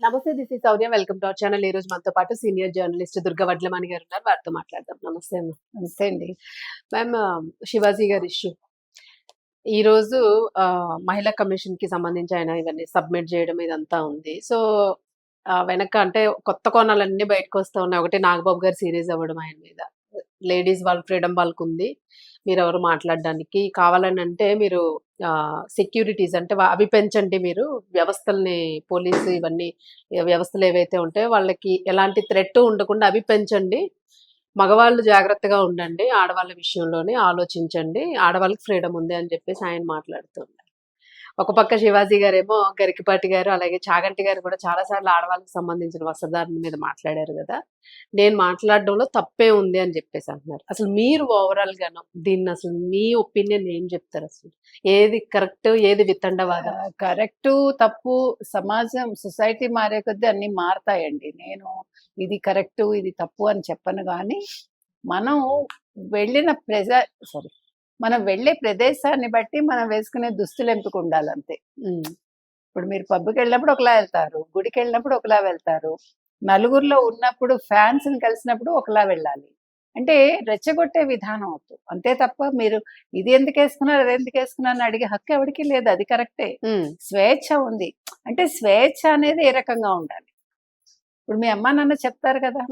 నమస్తే this is Sourya welcome to our channel ఈ రోజు మనతో పాటు సీనియర్ జర్నలిస్ట్ దుర్గా వడ్లమణి గారు ఉన్నారు. వారితో మాట్లాడదాం. నమస్తే నమస్తే అండి. మ్యామ్ శివాజీ గారి ఇష్యూ ఈ రోజు మహిళా కమిషన్కి సంబంధించి ఆయన ఇవన్నీ సబ్మిట్ చేయడం ఇదంతా ఉంది. సో వెనక అంటే కొత్త కోణాలన్నీ బయటకు వస్తూ ఉన్నాయి. ఒకటి నాగబాబు గారు సీరియస్ అవ్వడం ఆయన మీద. లేడీస్ వాళ్ళ ఫ్రీడమ్ వాళ్ళకు ఉంది మీరు ఎవరు మాట్లాడడానికి కావాలని అంటే మీరు సెక్యూరిటీస్ అంటే అవి పెంచండి మీరు. వ్యవస్థల్ని పోలీసు ఇవన్నీ వ్యవస్థలు ఏవైతే ఉంటాయో వాళ్ళకి ఎలాంటి థ్రెట్ ఉండకుండా అవి పెంచండి. మగవాళ్ళు జాగ్రత్తగా ఉండండి. ఆడవాళ్ళ విషయంలోనే ఆలోచించండి. ఆడవాళ్ళకి ఫ్రీడమ్ ఉంది అని చెప్పేసి ఆయన మాట్లాడుతున్నారు ఒక పక్క శివాజీ గారేమో గరికిపాటి గారు అలాగే చాగంటి గారు కూడా చాలా సార్లు ఆడవాళ్ళకి సంబంధించిన వస్త్రధారణ మీద మాట్లాడారు కదా. నేను మాట్లాడడంలో తప్పే ఉంది అని చెప్పేసి అంటున్నారు. అసలు మీరు ఓవరాల్ గాను దీన్ని అసలు మీ ఒపీనియన్ ఏం చెప్తారు అసలు? ఏది కరెక్ట్ ఏది వితండవాదం? కరెక్ట్ తప్పు సమాజం సొసైటీ మారే కొద్దీ అన్ని మారతాయండి. నేను ఇది కరెక్ట్ ఇది తప్పు అని చెప్పను కానీ మనం వెళ్ళిన ప్రజ సారీ మనం వెళ్ళే ప్రదేశాన్ని బట్టి మనం వేసుకునే దుస్తులు ఎంపిక ఉండాలంతే? ఇప్పుడు మీరు పబ్కి వెళ్ళినప్పుడు ఒకలా వెళ్తారు గుడికి వెళ్ళినప్పుడు ఒకలా వెళ్తారు నలుగురిలో ఉన్నప్పుడు ఫ్యాన్స్ని కలిసినప్పుడు ఒకలా వెళ్ళాలి. అంటే రెచ్చగొట్టే విధానం అవుతుంది అంతే తప్ప మీరు ఇది ఎందుకు వేసుకున్నారు అది ఎందుకు వేసుకున్నారు అని అడిగే హక్కు ఎవరికి లేదు. అది కరెక్టే. స్వేచ్ఛ ఉంది. అంటే స్వేచ్ఛ అనేది ఏ రకంగా ఉండాలి? ఇప్పుడు మీ అమ్మ నాన్న చెప్తారు కదా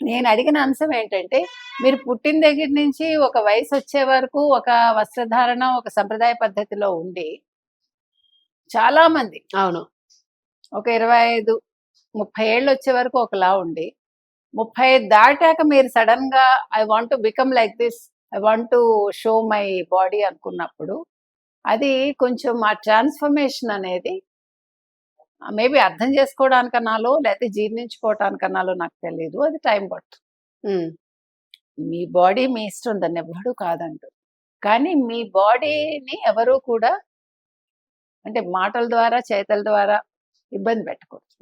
నేను అడిగిన అంశం ఏంటంటే మీరు పుట్టిన దగ్గర నుంచి ఒక వయసు వచ్చే వరకు ఒక వస్త్రధారణ ఒక సంప్రదాయ పద్ధతిలో ఉండి చాలా మంది అవును. ఒక ఇరవై ఐదు ముప్పై ఏళ్ళు వచ్చే వరకు ఒకలా ఉండి ముప్పై ఐదు దాటాక మీరు సడన్గా I want to become like this I want to show my body అనుకున్నప్పుడు అది కొంచెం ఆ ట్రాన్స్ఫర్మేషన్ అనేది మేబీ అర్థం చేసుకోవడానికన్నాలో లేకపోతే జీర్ణించుకోవటానికన్నాలో నాకు తెలియదు అది టైం పడుతుంది. మీ బాడీ మీ ఇష్టం దాన్ని ఎవరు కాదంటు కానీ మీ బాడీని ఎవరు కూడా అంటే మాటల ద్వారా చేతల ద్వారా ఇబ్బంది పెట్టకూడదు.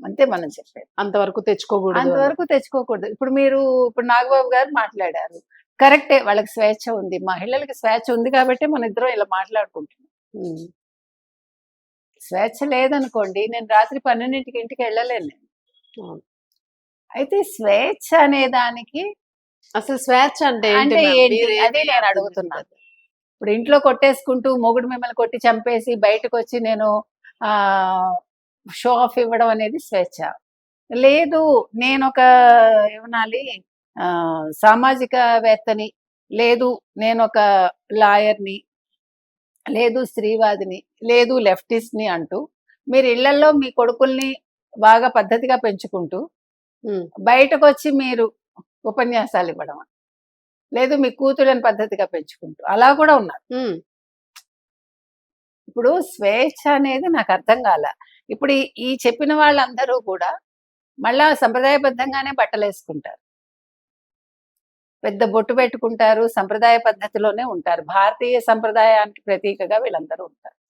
అంతే మనం చెప్పేది. అంతవరకు తెచ్చుకోకూడదు. అంతవరకు తెచ్చుకోకూడదు. ఇప్పుడు మీరు ఇప్పుడు నాగబాబు గారు మాట్లాడారు. కరెక్టే వాళ్ళకి స్వేచ్ఛ ఉంది. మహిళలకి స్వేచ్ఛ ఉంది కాబట్టి మన ఇద్దరం ఇలా మాట్లాడుకుంటున్నాం. స్వేచ్ఛ లేదనుకోండి నేను రాత్రి పన్నెండింటికి ఇంటికి వెళ్ళలేను నేను. అయితే స్వేచ్ఛ అనే దానికి అసలు స్వేచ్ఛ అంటే అంటే? ఏంటి? అదే నేను అడుగుతున్నాను. ఇప్పుడు ఇంట్లో కొట్టేసుకుంటూ మొగుడు మిమ్మల్ని కొట్టి చంపేసి బయటకు వచ్చి నేను ఆ షో ఆఫ్ ఇవ్వడం అనేది స్వేచ్ఛ లేదు నేను ఒక ఏమనాలి ఆ, సామాజికవేత్తని లేదు నేను ఒక లాయర్ని లేదు స్త్రీవాదిని లేదు లెఫ్టిస్ట్ని అంటూ మీరు ఇళ్ళలో మీ కొడుకుల్ని బాగా పద్ధతిగా పెంచుకుంటూ బయటకు వచ్చి మీరు ఉపన్యాసాలు ఇవ్వడం లేదు మీ కూతుళ్ళని పద్ధతిగా పెంచుకుంటూ అలా కూడా ఉన్నారు. ఇప్పుడు స్వేచ్ఛ అనేది నాకు అర్థం కాల. ఇప్పుడు ఈ- చెప్పిన వాళ్ళందరూ కూడా మళ్ళా సంప్రదాయబద్ధంగానే బట్టలు వేసుకుంటారు. పెద్ద బొట్టు పెట్టుకుంటారు సంప్రదాయ పద్ధతిలోనే ఉంటారు. భారతీయ సంప్రదాయానికి ప్రతీకగా వీళ్ళందరూ ఉంటారు.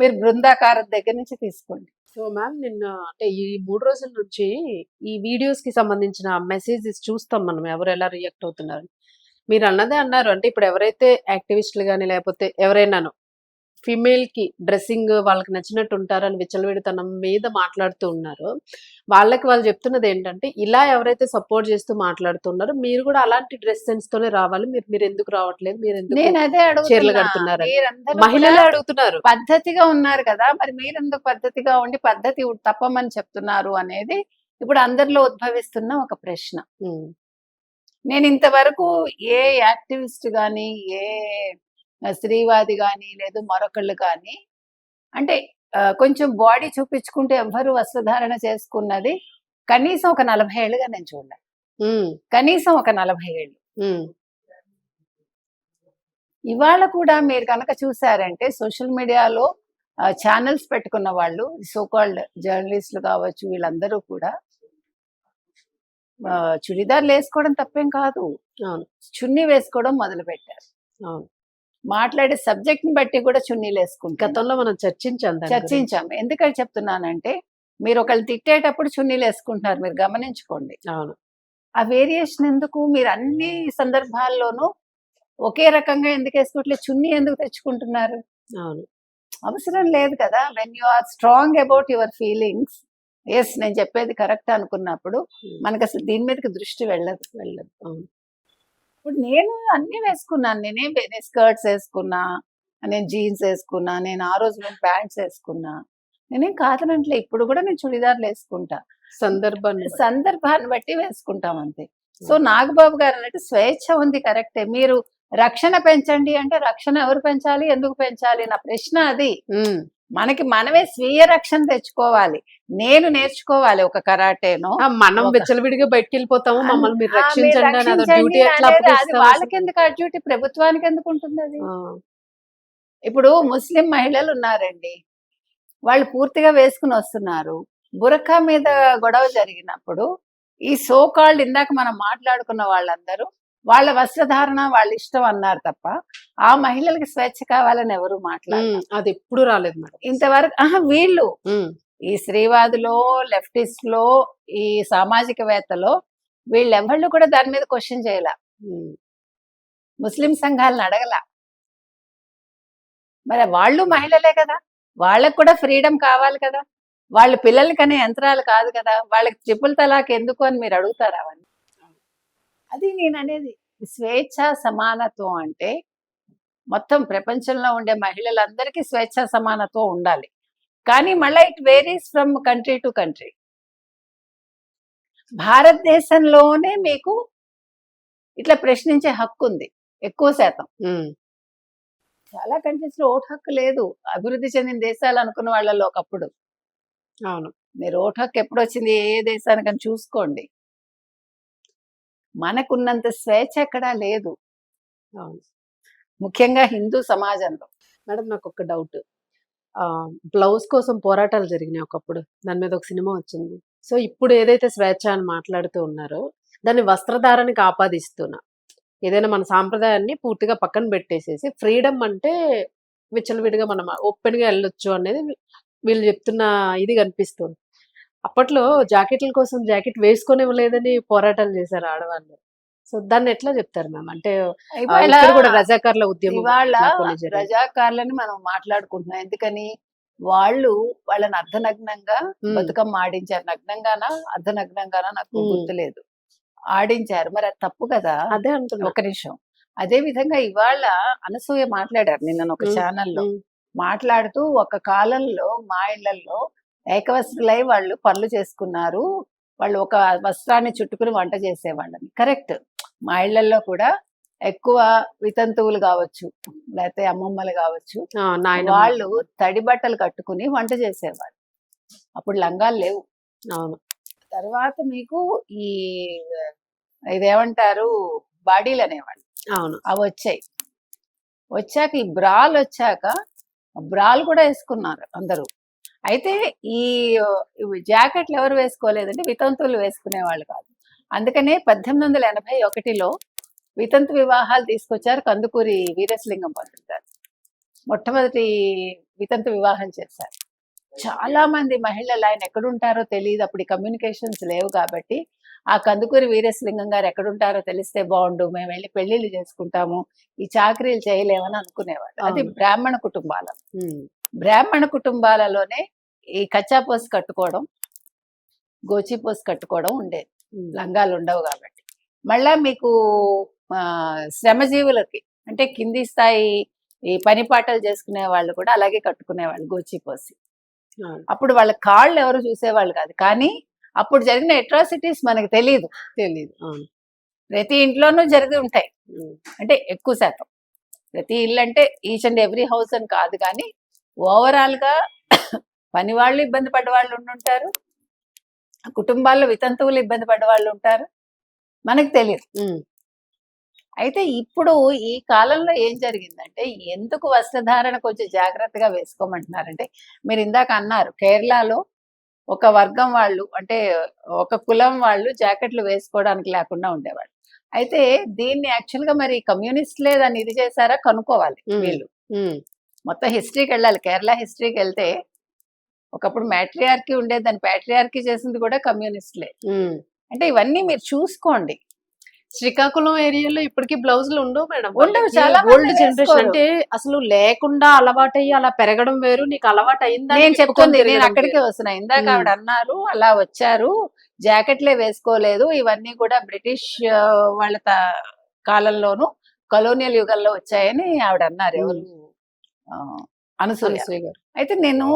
మీరు బృందాకారం దగ్గర నుంచి తీసుకోండి. సో మ్యామ్ నిన్న అంటే ఈ మూడు రోజుల నుంచి ఈ వీడియోస్కి సంబంధించిన మెసేజెస్ చూస్తాం మనం ఎవరు ఎలా రియాక్ట్ అవుతున్నారు మీరు అన్నదే అన్నారు. అంటే ఇప్పుడు ఎవరైతే యాక్టివిస్టులు కానీ లేకపోతే ఎవరైనాను ఫిమేల్కి డ్రెస్సింగ్ వాళ్ళకి నచ్చినట్టు ఉంటారని విచ్చలవిడితనం మీద మాట్లాడుతూ ఉన్నారు. వాళ్ళకి వాళ్ళు చెప్తున్నది ఏంటంటే ఇలా ఎవరైతే సపోర్ట్ చేస్తూ మాట్లాడుతున్నారో మీరు కూడా అలాంటి డ్రెస్ సెన్స్ తోనే రావాలి. మీరు మీరు ఎందుకు రావట్లేదు? మీరు ఎందుకు నేను అదే చీరలు కడుతున్నారు మహిళలే అడుగుతున్నారు. పద్ధతిగా ఉన్నారు కదా. మరి మీరెందుకు పద్ధతిగా ఉండి పద్ధతి తప్పమని చెప్తున్నారు అనేది ఇప్పుడు అందరిలో ఉద్భవిస్తున్న ఒక ప్రశ్న. నేను ఇంతవరకు ఏ యాక్టివిస్ట్ కానీ ఏ స్త్రీవాది కానీ లేదు మరొకళ్ళు కానీ అంటే కొంచెం బాడీ చూపించుకుంటే ఎవ్వరు వస్త్రధారణ చేసుకున్నది కనీసం ఒక నలభై ఏళ్ళుగా నేను చూడలే. కనీసం ఒక నలభై ఏళ్ళు. ఇవాళ కూడా మీరు కనుక చూసారంటే సోషల్ మీడియాలో ఛానల్స్ పెట్టుకున్న వాళ్ళు సోకాల్డ్ జర్నలిస్టులు కావచ్చు వీళ్ళందరూ కూడా చుడిదార్లు వేసుకోవడం తప్పేం కాదు. అవును. చున్నీ వేసుకోవడం మొదలు పెట్టారు అవును. మాట్లాడే సబ్జెక్ట్ని బట్టి కూడా చున్నీలు వేసుకుంటారు గతంలో మనం చర్చించాం. చర్చించాం. ఎందుకని చెప్తున్నానంటే మీరు ఒకళ్ళు తిట్టేటప్పుడు చున్నీలు వేసుకుంటున్నారు. మీరు గమనించుకోండి. అవును. ఆ వేరియేషన్ ఎందుకు? మీరు అన్ని సందర్భాల్లోనూ ఒకే రకంగా ఎందుకు వేసుకోవట్లేదు? చున్నీ ఎందుకు తెచ్చుకుంటున్నారు? అవును. అవసరం లేదు కదా. When you are strong about your feelings yes నేను చెప్పేది కరెక్ట్ అనుకున్నప్పుడు మనకు అసలు దీని మీదకి దృష్టి వెళ్ళదు. వెళ్ళదు. అవును. ఇప్పుడు నేను అన్ని వేసుకున్నాను. నేనేం స్కర్ట్స్ వేసుకున్నా నేను జీన్స్ వేసుకున్నా నేను ఆ రోజు నేను ప్యాంట్స్ వేసుకున్నా. నేనేం కాదనట్లే ఇప్పుడు కూడా నేను చుడిదార్లు వేసుకుంటా. సందర్భాన్ని. సందర్భాన్ని బట్టి వేసుకుంటాం అంతే. సో నాగబాబు గారు అన్నట్టు స్వేచ్ఛ ఉంది కరెక్టే. మీరు రక్షణ పెంచండి అంటే రక్షణ ఎవరు పెంచాలి? ఎందుకు పెంచాలి? నా ప్రశ్న అది. మనకి మనమే స్వీయ రక్షణ తెచ్చుకోవాలి. నేను నేర్చుకోవాలి ఒక కరాటేనో. మనం విచ్చలవిడిగా బయటికి వెళ్ళిపోతాము మమ్మల్ని రక్షించండి అదో వాళ్ళకి? ఎందుకు ఆ డ్యూటీ ప్రభుత్వానికి ఎందుకు ఉంటుంది అది ఇప్పుడు ముస్లిం మహిళలు ఉన్నారండి. వాళ్ళు పూర్తిగా వేసుకుని వస్తున్నారు. బురకా మీద గొడవ జరిగినప్పుడు ఈ సోకాళ్ళు ఇందాక మనం మాట్లాడుకున్న వాళ్ళందరూ వాళ్ళ వస్త్రధారణ వాళ్ళ ఇష్టం అన్నారు తప్ప ఆ మహిళలకి స్వేచ్ఛ కావాలని ఎవరు మాట్లాడారు. అది ఎప్పుడు రాలేదు మేడం. ఇంతవరకు ఆహా వీళ్ళు ఈ స్త్రీవాదులో లెఫ్టిస్ట్లో ఈ సామాజికవేత్తలో వీళ్ళెవళ్ళు కూడా దాని మీద క్వశ్చన్ చేయాల. ముస్లిం సంఘాలను అడగల. మరి వాళ్ళు మహిళలే కదా. వాళ్ళకు కూడా ఫ్రీడమ్ కావాలి కదా. వాళ్ళ పిల్లలకి అనే యంత్రాలు కాదు కదా. వాళ్ళకి ట్రిపుల్ తలాక్ ఎందుకు అని మీరు అడుగుతారా అవన్నీ? అది నేను అనేది స్వేచ్ఛ సమానత్వం అంటే మొత్తం ప్రపంచంలో ఉండే మహిళలందరికీ స్వేచ్ఛ సమానత్వం ఉండాలి. కానీ మళ్ళీ it varies from country to country. భారతదేశంలోనే మీకు ఇట్లా ప్రశ్నించే హక్కు ఉంది ఎక్కువ శాతం. చాలా కంట్రీస్లో ఓటు హక్కు లేదు. అభివృద్ధి చెందిన దేశాలు అనుకున్న వాళ్ళలో ఒకప్పుడు. అవును. మీరు ఓటు హక్కు ఎప్పుడు వచ్చింది? ఏ ఏ దేశానికని చూసుకోండి. మనకున్నంత స్వేచ్ఛ ఎక్కడా లేదు. ముఖ్యంగా హిందూ సమాజంలో. మేడం నాకు ఒక డౌట్ బ్లౌజ్ కోసం పోరాటాలు జరిగినాయి ఒకప్పుడు. దాని మీద ఒక సినిమా వచ్చింది. సో ఇప్పుడు ఏదైతే స్వేచ్ఛ అని మాట్లాడుతూ ఉన్నారో దాన్ని వస్త్రధారణకి ఆపాదిస్తున్నా ఏదైనా మన సాంప్రదాయాన్ని పూర్తిగా పక్కన పెట్టేసేసి ఫ్రీడమ్ అంటే విచ్చలవిడిగా మనం ఓపెన్గా వెళ్ళొచ్చు అనేది వీళ్ళు చెప్తున్న ఇది కనిపిస్తుంది. అప్పట్లో జాకెట్ల కోసం జాకెట్ వేసుకొనివ్వలేదని పోరాటాలు చేశారు ఆడవాళ్ళు. సో దాన్ని ఎట్లా చెప్తారు మ్యామ్? అంటే కూడా రజాకార్ల ఉద్యమం. ప్రజాకారులని మనం మాట్లాడుకుంటున్నాం. ఎందుకని? వాళ్ళు వాళ్ళని అర్ధనగ్నంగా బతుకమ్మ ఆడించారు. నగ్నంగానా? అర్ధనగ్నంగానా? నాకు. గుర్తులేదు. ఆడించారు. మరి అది తప్పు కదా? అదే అంటున్నా. ఒక నిమిషం. అదే విధంగా ఇవాళ అనసూయ మాట్లాడారు నిన్న ఒక ఛానల్లో. మాట్లాడుతూ ఒక కాలంలో మా ఇళ్ళలో ఏకవస్త్రులై వాళ్ళు పనులు చేసుకున్నారు. వాళ్ళు ఒక వస్త్రాన్ని చుట్టుకుని వంట చేసేవాళ్ళని. కరెక్ట్. మా ఇళ్ళలో కూడా ఎక్కువ వితంతువులు కావచ్చు లేకపోతే అమ్మమ్మలు కావచ్చు. వాళ్ళు తడి బట్టలు కట్టుకుని వంట చేసేవాళ్ళు. అప్పుడు లంగాలు లేవు. అవును. తర్వాత మీకు ఈ ఇదేమంటారు? బాడీలు అనేవాళ్ళు. అవును. అవి వచ్చాయి. వచ్చాక ఈ బ్రాల్ వచ్చాక బ్రాల్ కూడా వేసుకున్నారు అందరూ. అయితే ఈ జాకెట్లు ఎవరు వేసుకోలేదంటే వితంతువులు వేసుకునేవాళ్ళు కాదు. అందుకనే పద్దెనిమిది వందల ఎనభై ఒకటిలో వితంతు వివాహాలు తీసుకొచ్చారు కందుకూరి వీరేశలింగం పంతులు గారు. మొట్టమొదటి వితంతు వివాహం చేశారు. చాలా మంది మహిళలు ఆయన ఎక్కడుంటారో తెలియదు. అప్పుడు కమ్యూనికేషన్స్ లేవు కాబట్టి ఆ కందుకూరి వీరేశలింగం గారు ఎక్కడుంటారో తెలిస్తే బాగుండు మేము వెళ్ళి పెళ్ళిళ్ళు చేసుకుంటాము ఈ చాకరీలు చేయలేమని అనుకునేవాళ్ళు. అది. బ్రాహ్మణ కుటుంబాల బ్రాహ్మణ కుటుంబాలలోనే ఈ కచ్చా పోసి కట్టుకోవడం గోచి పోసి కట్టుకోవడం ఉండేది లంగాలు ఉండవు కాబట్టి. మళ్ళా మీకు శ్రమజీవులకి అంటే కింది స్థాయి ఈ పని పాటలు చేసుకునే వాళ్ళు కూడా అలాగే కట్టుకునేవాళ్ళు గోచి పోసి అవును. అప్పుడు వాళ్ళ కాళ్ళు ఎవరు చూసేవాళ్ళు కాదు. కానీ అప్పుడు జరిగిన అట్రాసిటీస్ మనకు తెలియదు అవును. ప్రతి ఇంట్లోనూ జరిగి ఉంటాయి. అంటే ఎక్కువ శాతం. ప్రతి ఇల్లు అంటే ఈచ్ అండ్ ఎవ్రీ హౌస్ అని కాదు కానీ ఓవరాల్గా పని వాళ్ళు ఇబ్బంది పడ్డ వాళ్ళు ఉండుంటారు. కుటుంబాల్లో వితంతువులు ఇబ్బంది పడ్డ వాళ్ళు ఉంటారు. మనకు తెలియదు. అయితే ఇప్పుడు ఈ కాలంలో ఏం జరిగిందంటే ఎందుకు వస్త్రధారణ కొంచెం జాగ్రత్తగా వేసుకోమంటున్నారంటే మీరు ఇందాక అన్నారు కేరళలో ఒక వర్గం వాళ్ళు అంటే ఒక కులం వాళ్ళు జాకెట్లు వేసుకోవడానికి లేకుండా ఉండేవాళ్ళు. అయితే దీన్ని యాక్చువల్గా మరి కమ్యూనిస్ట్లే దాన్ని ఇది చేశారా? కనుక్కోవాలి. వీళ్ళు. మొత్తం హిస్టరీకి వెళ్ళాలి. కేరళ హిస్టరీకి వెళ్తే ఒకప్పుడు మ్యాట్రియార్కీ ఉండేది దాన్ని ప్యాట్రియార్కీ చేసింది కూడా కమ్యూనిస్ట్లే. అంటే ఇవన్నీ మీరు చూసుకోండి. శ్రీకాకుళం ఏరియాలో ఇప్పటికీ బ్లౌజులు ఉండవు మేడం. ఉండవు, చాలా ఓల్డ్ జనరేషన్. అంటే అసలు లేకుండా అలవాటయ్యి అలా పెరగడం వేరు నీకు అలవాటు అయిందా నేను చెప్తుంది నేను అక్కడికే వస్తున్నా. ఇందాక. ఆవిడ అన్నారు అలా వచ్చారు జాకెట్లే వేసుకోలేదు ఇవన్నీ కూడా బ్రిటిష్ వాళ్ళ కాలంలోను కలోనియల్ యుగంలో వచ్చాయని ఆవిడ అన్నారు అనసూయ. అయితే నేను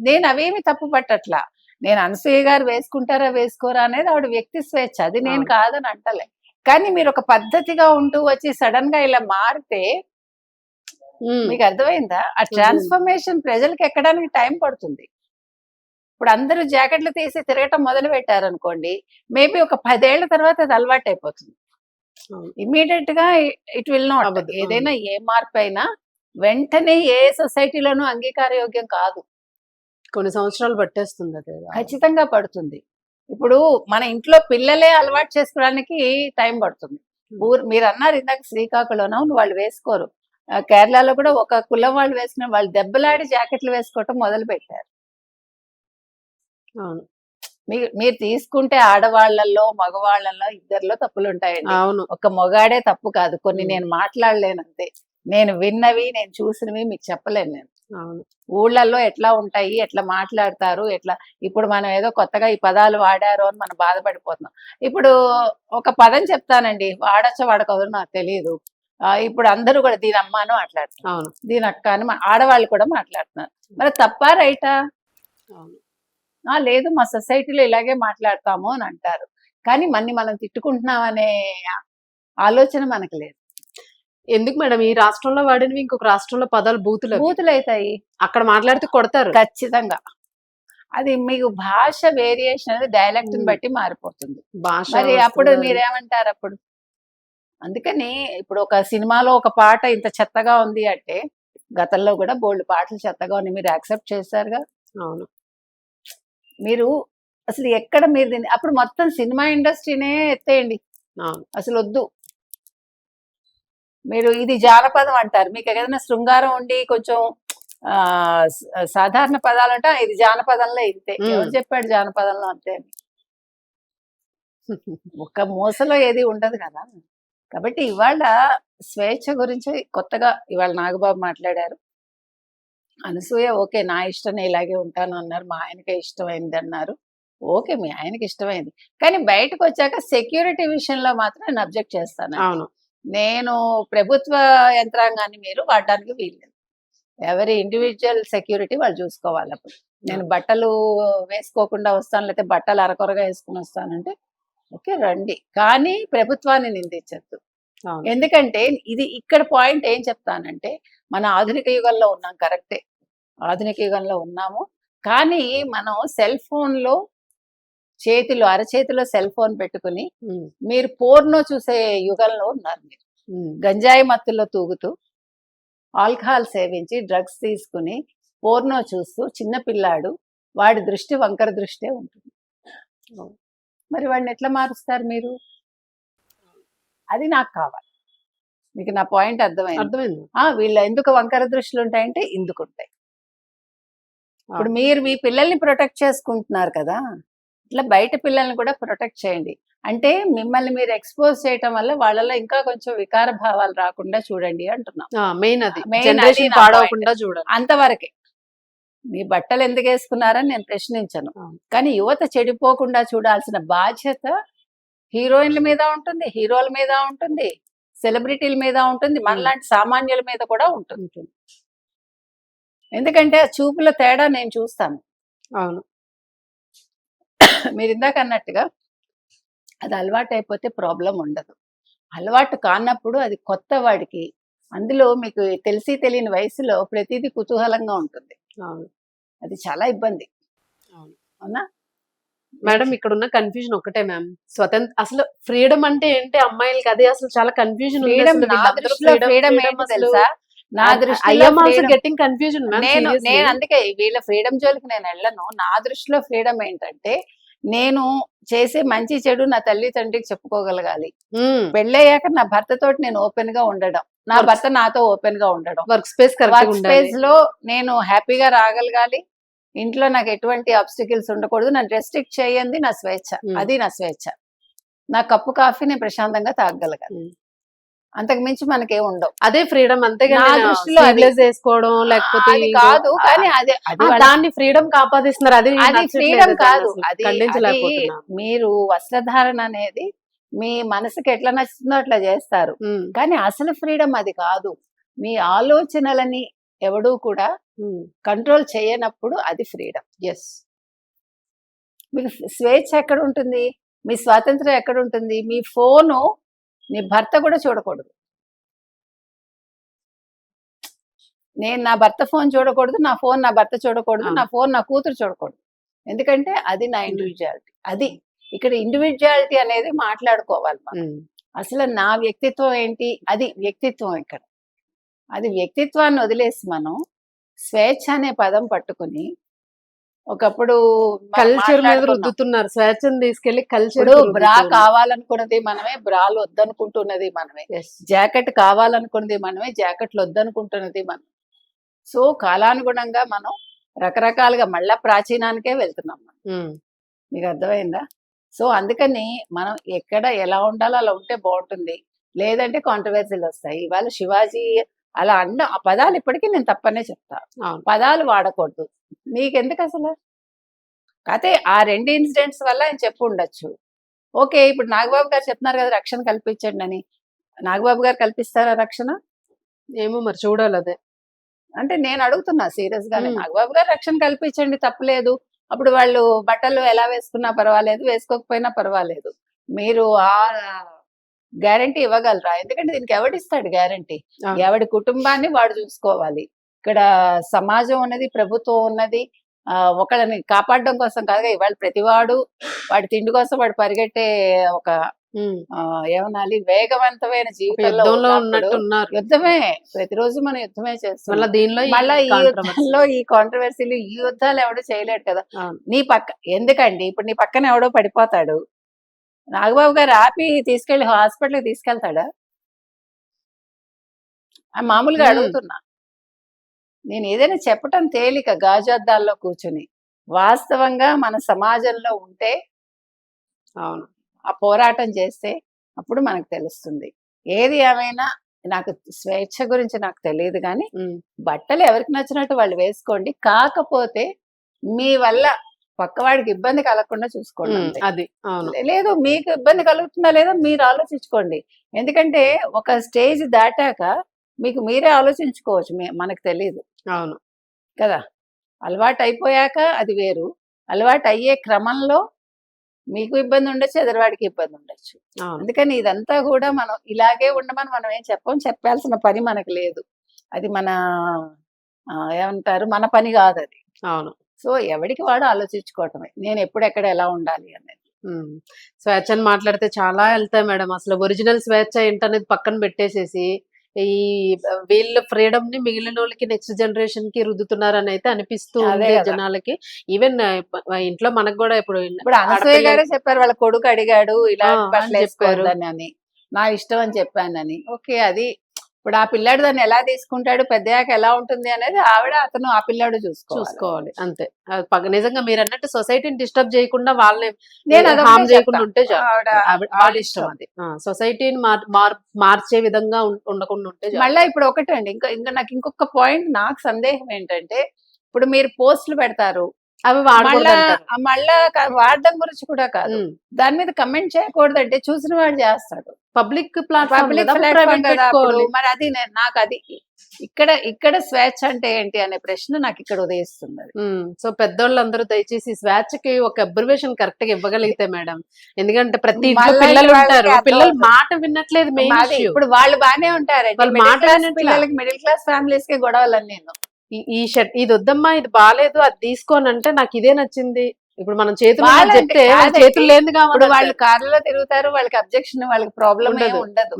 నేను అవేమి తప్పు పట్టట్లా. నేను అనసూయ గారు వేసుకుంటారా వేసుకోరా అనేది ఆవిడ వ్యక్తి స్వేచ్ఛ. అది నేను. కాదని అంటలే. కానీ మీరు ఒక పద్ధతిగా ఉంటూ వచ్చి సడన్గా ఇలా మారితే మీకు అర్థమైందా? ఆ. ట్రాన్స్ఫర్మేషన్ ప్రజలకు ఎక్కడానికి టైం పడుతుంది. ఇప్పుడు అందరూ జాకెట్లు తీసి తిరగటం మొదలు పెట్టారు అనుకోండి మేబీ ఒక పదేళ్ళ తర్వాత అది అలవాటు అయిపోతుంది. ఇమీడియట్గా ఇట్ విల్ నాట్. ఏదైనా ఏ మార్పు అయినా వెంటనే ఏ సొసైటీలోనూ అంగీకార యోగ్యం కాదు. కొన్ని సంవత్సరాలు పట్టేస్తుంది అది ఖచ్చితంగా పడుతుంది. ఇప్పుడు మన ఇంట్లో పిల్లలే అలవాటు చేసుకోవడానికి టైం పడుతుంది. ఊరు మీరు అన్నారు ఇందాక శ్రీకాకుళం అవును వాళ్ళు వేసుకోరు. కేరళలో కూడా ఒక కులం వాళ్ళు వేసుకున్న వాళ్ళు దెబ్బలాడి జాకెట్లు వేసుకోవటం మొదలు పెట్టారు. అవును. మీరు మీరు తీసుకుంటే ఆడవాళ్ళలో మగవాళ్ళలో ఇద్దరిలో తప్పులు ఉంటాయండి అవును. ఒక మొగాడే తప్పు కాదు. కొన్ని. నేను మాట్లాడలేను అంతే నేను విన్నవి నేను చూసినవి మీకు చెప్పలేను నేను. అవును. ఊళ్ళల్లో ఎట్లా ఉంటాయి ఎట్లా మాట్లాడతారు ఎట్లా ఇప్పుడు మనం ఏదో కొత్తగా ఈ పదాలు వాడారు అని మనం బాధపడిపోతున్నాం. ఇప్పుడు ఒక పదం చెప్తానండి వాడచ్చో వాడకూడదు నాకు తెలియదు ఇప్పుడు అందరూ కూడా దీని అమ్మ అని మాట్లాడుతున్నారు. దీని అక్క అని ఆడవాళ్ళు కూడా మాట్లాడుతున్నారు. మరి తప్పా రైటా? లేదు మా సొసైటీలో ఇలాగే మాట్లాడతాము అని అంటారు. కానీ మన్ని మనం తిట్టుకుంటున్నాం అనే ఆలోచన మనకు లేదు. ఎందుకు మేడం? ఈ రాష్ట్రంలో వాడినవి ఇంకొక రాష్ట్రంలో పదాలు బూతులు. బూతులు అవుతాయి అక్కడ మాట్లాడితే కొడతారు. ఖచ్చితంగా. అది మీకు భాష వేరియేషన్ అనేది డైలెక్ట్. బట్టి మారిపోతుంది. భాష మరి అప్పుడు. మీరేమంటారు అప్పుడు? అందుకని ఇప్పుడు ఒక సినిమాలో ఒక పాట ఇంత చెత్తగా ఉంది అంటే గతంలో కూడా బోల్డ్ పాటలు చెత్తగా ఉన్నాయి. మీరు యాక్సెప్ట్ చేశారుగా? అవును. మీరు అసలు ఎక్కడ మీరు అప్పుడు మొత్తం సినిమా ఇండస్ట్రీనే ఎత్తేయండి. అసలు వద్దు. మీరు ఇది జానపదం అంటారు. మీకు ఏదైనా శృంగారం ఉండి కొంచెం సాధారణ పదాలు అంటే ఇది జానపదంలో ఇంతే. ఎవరు చెప్పాడు జానపదంలో అంతే? ఒక్క మూసలో ఏది ఉండదు కదా. కాబట్టి ఇవాళ స్వేచ్ఛ గురించి కొత్తగా ఇవాళ నాగబాబు మాట్లాడారు. అనసూయ ఓకే నా ఇష్టం నేను ఇలాగే ఉంటాను అన్నారు. మా ఆయనకే ఇష్టమైంది అన్నారు ఓకే మీ ఆయనకి ఇష్టమైంది. కానీ బయటకు వచ్చాక సెక్యూరిటీ విషయంలో మాత్రం నేను అబ్జెక్ట్ చేస్తాను అవును. నేను ప్రభుత్వ యంత్రాంగాన్ని మీరు వాడడానికి వీల్లేదు. ఎవరి ఇండివిజువల్ సెక్యూరిటీ వాళ్ళు చూసుకోవాలి అప్పుడు. నేను బట్టలు వేసుకోకుండా వస్తాను లేకపోతే బట్టలు అరకొరగా వేసుకుని వస్తానంటే ఓకే రండి. కానీ ప్రభుత్వాన్ని నిందించద్దు. ఎందుకంటే ఇది ఇక్కడ పాయింట్ ఏం చెప్తానంటే మన ఆధునిక యుగంలో ఉన్నాం కరెక్టే. ఆధునిక యుగంలో ఉన్నాము. కానీ మనం సెల్ ఫోన్లో చేతిలో అరచేతిలో సెల్ ఫోన్ పెట్టుకుని. మీరు పోర్నో చూసే యుగంలో ఉన్నారు మీరు. గంజాయి మత్తులో తూగుతూ ఆల్కహాల్ సేవించి డ్రగ్స్ తీసుకుని పోర్నో చూస్తూ చిన్న పిల్లాడు వాడి దృష్టి వంకర దృష్టే ఉంటుంది. మరి వాడిని ఎట్లా మారుస్తారు మీరు? అది నాకు కావాలి. మీకు నా పాయింట్ అర్థమైంది. అర్థమైంది. వీళ్ళ ఎందుకు వంకర దృష్టిలు ఉంటాయంటే ఇందుకు ఉంటాయి ఇప్పుడు మీరు మీ పిల్లల్ని ప్రొటెక్ట్ చేసుకుంటున్నారు కదా ఇట్లా బయట పిల్లల్ని కూడా ప్రొటెక్ట్ చేయండి. అంటే మిమ్మల్ని మీరు ఎక్స్పోజ్ చేయటం వల్ల వాళ్ళలో ఇంకా కొంచెం వికార భావాలు రాకుండా చూడండి అంటున్నాం. మెయిన్ అది. పాడవకుండా అంతవరకే. మీ బట్టలు ఎందుకు వేసుకున్నారని నేను ప్రశ్నించను. కానీ యువత చెడిపోకుండా చూడాల్సిన బాధ్యత హీరోయిన్ల మీద ఉంటుంది హీరోల మీద ఉంటుంది సెలబ్రిటీల మీద ఉంటుంది మనలాంటి సామాన్యుల మీద కూడా ఉంటుంది. ఎందుకంటే ఆ చూపుల తేడా నేను చూస్తాను. అవును. మీరు ఇందాక అన్నట్టుగా అది అలవాటు అయిపోతే ప్రాబ్లం ఉండదు. అలవాటు కానప్పుడు అది కొత్త వాడికి అందులో మీకు తెలిసి తెలియని వయసులో ప్రతిదీ కుతూహలంగా ఉంటుంది. అది చాలా ఇబ్బంది. అవును. అవునా? మేడం ఇక్కడ ఉన్న కన్ఫ్యూజన్ ఒకటే మ్యామ్. స్వతంత్ర అసలు ఫ్రీడమ్ అంటే ఏంటి అమ్మాయిలకి? అదే అసలు చాలా కన్ఫ్యూజన్ ఫ్రీడమ్ తెలుసా? నా దృష్టిలో గెట్టింగ్ కన్ఫ్యూజన్ నేను నేను అందుకే వీళ్ళ ఫ్రీడమ్ జోలికి నేను వెళ్ళను. నా దృష్టిలో ఫ్రీడమ్ ఏంటంటే నేను చేసే మంచి చెడు నా తల్లి తండ్రికి చెప్పుకోగలగాలి. పెళ్ళయ్యాక నా భర్తతోటి నేను ఓపెన్గా ఉండడం. నా భర్త నాతో ఓపెన్గా ఉండడం. వర్క్ స్పేస్ వర్క్ స్పేస్లో నేను హ్యాపీగా రాగలగాలి. ఇంట్లో నాకు ఎటువంటి ఆబ్స్టికల్స్ ఉండకూడదు. నన్ను రెస్ట్రిక్ట్ చేయండి నా స్వేచ్ఛ. అది నా స్వేచ్ఛ. నా కప్పు కాఫీ నేను ప్రశాంతంగా తాగగలగాలి. ఉమ్. అంతకు మించి మనకేం ఉండవు. అదే ఫ్రీడమ్ దృష్టిలో sleeveless వేసుకోవడం లేకపోతే కాదు కానీ అదే దాన్ని ఫ్రీడమ్ కాపాదిస్తున్నారు. అది అది ఫ్రీడమ్ కాదు. అది మీరు వస్త్రధారణ అనేది మీ మనసుకి ఎట్లా నచ్చుతుందో అట్లా చేస్తారు. కానీ అసలు ఫ్రీడమ్ అది కాదు. మీ ఆలోచనలని ఎవడూ కూడా కంట్రోల్ చేయనప్పుడు అది ఫ్రీడమ్. Yes. మీకు స్వేచ్ఛ ఎక్కడ ఉంటుంది? మీ స్వాతంత్రం ఎక్కడ ఉంటుంది? మీ ఫోను నీ భర్త కూడా చూడకూడదు. నేను నా భర్త ఫోన్ చూడకూడదు నా ఫోన్ నా భర్త చూడకూడదు నా ఫోన్ నా కూతురు చూడకూడదు. ఎందుకంటే అది నా ఇండివిజువాలిటీ అది ఇక్కడ ఇండివిజువాలిటీ అనేది మాట్లాడుకోవాలి మనం. అసలు నా వ్యక్తిత్వం ఏంటి? అది వ్యక్తిత్వం ఇక్కడ. అది వ్యక్తిత్వాన్ని వదిలేసి మనం స్వేచ్ఛ అనే పదం పట్టుకుని ఒకప్పుడు కల్చర్ మీద. రుద్దుతున్నారు స్వేచ్ఛను తీసుకెళ్ళి కల్చర్ బ్రా కావాలనుకున్నది మనమే బ్రాలు వద్దనుకుంటున్నది మనమే. జాకెట్ కావాలనుకున్నది మనమే జాకెట్లు వద్దనుకుంటున్నది మనం. సో కాలానుగుణంగా మనం రకరకాలుగా మళ్ళా ప్రాచీనానికే వెళ్తున్నాం మనం. మీకు అర్థమైందా? సో అందుకని మనం ఎక్కడ ఎలా ఉండాలో అలా ఉంటే బాగుంటుంది. లేదంటే కాంట్రవర్సీలు వస్తాయి. ఇవాళ శివాజీ అలా అన్న ఆ పదాలు ఇప్పటికీ నేను తప్పనే చెప్తా. పదాలు వాడకూడదు. నీకెందుకు అసలు కాకపోతే ఆ రెండు ఇన్సిడెంట్స్ వల్ల ఆయన చెప్పు ఉండొచ్చు ఓకే ఇప్పుడు నాగబాబు గారు చెప్తున్నారు కదా రక్షణ కల్పించండి అని. నాగబాబు గారు కల్పిస్తారా రక్షణ? ఏమో మరి చూడాలి అదే అంటే నేను అడుగుతున్నా సీరియస్ మ్మ్. నాగబాబు గారు రక్షణ కల్పించండి తప్పలేదు. అప్పుడు వాళ్ళు బట్టలు ఎలా వేసుకున్నా పర్వాలేదు వేసుకోకపోయినా పర్వాలేదు. మీరు ఆ గ్యారంటీ ఇవ్వగలరా? ఎందుకంటే దీనికి ఎవడిస్తాడు గ్యారంటీ. ఎవడి కుటుంబాన్ని వాడు చూసుకోవాలి. ఇక్కడ సమాజం ఉన్నది ప్రభుత్వం ఉన్నది ఆ, ఒకళ్ళని కాపాడడం కోసం కాదుగా ఇవాళ ప్రతివాడు వాడి తిండి కోసం వాడు పరిగెట్టే ఒక ఏమనాలి వేగవంతమైన జీవితంలో యుద్ధంలో ఉన్నప్పుడు ఉన్నట్టు ఉన్నారు యుద్ధమే. ప్రతిరోజు మనం యుద్ధమే మళ్ళీ చేస్తున్నాం దీనిలో మళ్ళా ఈ. యుద్ధాల్లో ఈ కాంట్రవర్సీలు ఈ యుద్ధాలు ఎవడు చేయలేడు కదా. నీ పక్క ఎందుకండి? ఇప్పుడు నీ పక్కన ఎవడో పడిపోతాడు. నాగబాబు గారు ఆపి తీసుకెళ్ళి హాస్పిటల్కి తీసుకెళ్తాడా? మామూలుగా మ్మ్. అడుగుతున్నా. నేను ఏదైనా చెప్పటం తేలిక గాజద్దాల్లో కూర్చుని. వాస్తవంగా మన సమాజంలో ఉంటే అవును. ఆ పోరాటం చేస్తే అప్పుడు మనకు తెలుస్తుంది. ఏది ఏమైనా నాకు స్వేచ్ఛ గురించి నాకు తెలియదు కానీ బట్టలు ఎవరికి నచ్చినట్టు వాళ్ళు వేసుకోండి. కాకపోతే మీ వల్ల పక్కవాడికి ఇబ్బంది కలగకుండా చూసుకోండి. అది అవును. లేదు మీకు ఇబ్బంది కలుగుతుందా లేదా మీరు ఆలోచించుకోండి. ఎందుకంటే ఒక స్టేజ్ దాటాక మీకు మీరే ఆలోచించుకోవచ్చు మనకు తెలియదు అవును. కదా? అలవాటు అయిపోయాక అది వేరు. అలవాటు అయ్యే క్రమంలో మీకు ఇబ్బంది ఉండొచ్చు ఎదురువాడికి ఇబ్బంది ఉండొచ్చు. అందుకని ఇదంతా కూడా మనం ఇలాగే ఉండమని మనం ఏం చెప్పం చెప్పాల్సిన పని మనకు లేదు. అది మన ఏమంటారు? మన పని కాదు అది. అవును. సో ఎవడికి వాడు ఆలోచించుకోవటమే నేను ఎప్పుడు ఎక్కడ ఎలా ఉండాలి అనేది ఉమ్. స్వేచ్ఛ అని మాట్లాడితే చాలా వెళ్తాయి మేడం అసలు ఒరిజినల్ స్వేచ్ఛ ఏంటనేది పక్కన పెట్టేసేసి ఈ వీళ్ళ ఫ్రీడమ్ని మిగిలిన వాళ్ళకి నెక్స్ట్ జనరేషన్కి రుద్దుతున్నారని అయితే అనిపిస్తూ ఉంది. జనాలకి ఈవెన్ ఇంట్లో మనకు కూడా ఇప్పుడు అనసూయ గారే చెప్పారు వాళ్ళ కొడుకు అడిగాడు అని చెప్పారు. అని నా ఇష్టం అని చెప్పానని ఓకే అది ఇప్పుడు ఆ పిల్లాడు దాన్ని ఎలా తీసుకుంటాడు పెద్దయాక ఎలా ఉంటుంది అనేది ఆవిడ అతను ఆ పిల్లాడు చూసుకోవాలి. చూసుకోవాలి. అంతే. నిజంగా మీరు అన్నట్టు సొసైటీని డిస్టర్బ్ చేయకుండా వాళ్ళని నేను హామ్ చేయకుండా. ఉంటే వాళ్ళ ఇష్టం అది. సొసైటీని మార్చే విధంగా ఉండకుండా ఉంటే. మళ్ళీ ఇప్పుడు ఒకటండి ఇంకా ఇంకా నాకు ఇంకొక పాయింట్ నాకు సందేహం ఏంటంటే ఇప్పుడు మీరు పోస్టులు పెడతారు. అవి మళ్ళా. మళ్ళా వాడడం గురించి కూడా కాదు. దాని మీద కమెంట్ చేయకూడదంటే చూసిన వాడు చేస్తాడు. Public platform. మరి అది నాకు అది ఇక్కడ ఇక్కడ స్వేచ్ఛ అంటే ఏంటి అనే ప్రశ్న నాకు ఇక్కడ ఉదయిస్తుంది. సో పెద్దోళ్ళందరూ దయచేసి స్వేచ్ఛకి ఒక అబ్జర్వేషన్ కరెక్ట్గా ఇవ్వగలిగితే మేడం ఎందుకంటే ప్రతి పిల్లలు ఉంటారు పిల్లలు. మాట వినట్లేదు ఇప్పుడు వాళ్ళు బానే ఉంటారండి వాళ్ళు మిడిల్ మాట క్లాస్ వినట్లా. పిల్లలకి మిడిల్ క్లాస్ ఫ్యామిలీస్కి గొడవలన్నీ నేను ఈ షర్ట్ ఇది వద్దమ్మా ఇది బాగాలేదు అది తీసుకోని అంటే నాకు ఇదే నచ్చింది ఇప్పుడు మనం చేతులు చెప్తే. చేతులు లేని ఇప్పుడు వాళ్ళు కార్లలో తిరుగుతారు వాళ్ళకి అబ్జెక్షన్ వాళ్ళకి ప్రాబ్లం. ఉండదు